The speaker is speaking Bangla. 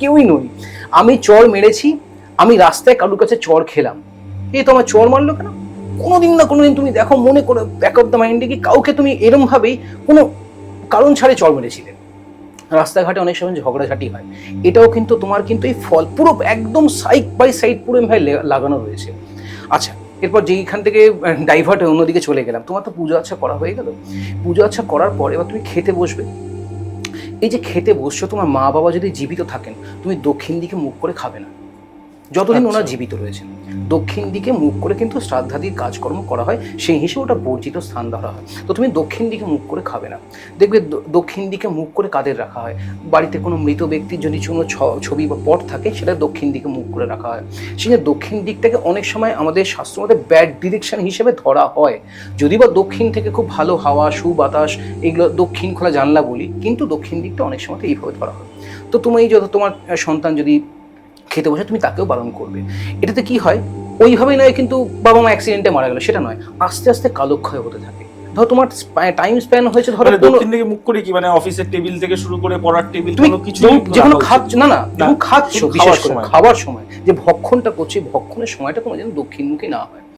কেউই নই। আমি চর মেরেছি, আমি রাস্তায় কারুর কাছে চর খেলাম। এই তো আমার চর মারলো কেন? কোনোদিন না কোনোদিন তুমি দেখো মনে করে ব্যাক অফ দ্য মাইন্ডে কি কাউকে তুমি এরমভাবেই কোনো কারণ ছাড়ে চর মেরেছিলে। রাস্তাঘাটে অনেক সময় ঝগড়াঝাটি হয়। এটাও কিন্তু তোমার কিন্তু এই ফল পুরো একদম সাইড বাই সাইড পুরো ভাই লাগানো রয়েছে। আচ্ছা এরপর যেইখান থেকে ডাইভার্ট অন্যদিকে চলে গেলাম। তোমার তো পুজো আচ্ছা করা হয়ে গেল। পুজো আচ্ছা করার পর এবার তুমি খেতে বসবে। এই যে খেতে বসছো, তোমার মা বাবা যদি জীবিত থাকেন, তুমি দক্ষিণ দিকে মুখ করে খাবে না। যতদিন আচ্ছা। ওনার জীবিত রয়েছেন দক্ষিণ দিকে মুখ করে কিন্তু শ্রাদ্ধাদির কাজকর্ম করা হয় সেই হিসেবে ওটা বর্জিত স্থান ধরা হয়। তো তুমি দক্ষিণ দিকে মুখ করে খাবে না। দেখবে দক্ষিণ দিকে মুখ করে কাদের রাখা হয়? বাড়িতে কোনো মৃত ব্যক্তির যদি কোনো ছ- ছবি বা পট থাকে সেটা দক্ষিণ দিকে মুখ করে রাখা হয়। সেই যে দক্ষিণ দিকটাকে অনেক সময় আমাদের শাস্ত্র মধ্যে ব্যাড ডিরেকশন হিসেবে ধরা হয়। যদি বা দক্ষিণ থেকে খুব ভালো হাওয়া সুবাতাস এগুলো দক্ষিণ খোলা জানলা বলি কিন্তু দক্ষিণ দিকটা অনেক সময় এইভাবে ধরা হয়। তো তুমি যত তোমার সন্তান যদি খেতে বসে তুমি তাকেও বারণ করবে। এটাতে কি হয়? ওইভাবেই নয় কিন্তু বাবা মা অ্যাক্সিডেন্টে মারা গেল সেটা নয়। আস্তে আস্তে কালক্ষয় হতে থাকে। ধরো তোমার টাইম স্প্যান হয়েছে ধরো মানে দক্ষিণ দিকে মুখ করে কি? মানে অফিসের টেবিল থেকে শুরু করে পড়ার টেবিল তুমি কিছু যখন- যখন খাচ্ছ না না তুমি খাচ্ছ বিশেষ করে সময়। খাবার সময়। যে ভক্ষণটা করছি ভক্ষণের সময়টা তোমার যেন দক্ষিণমুখী না হয়।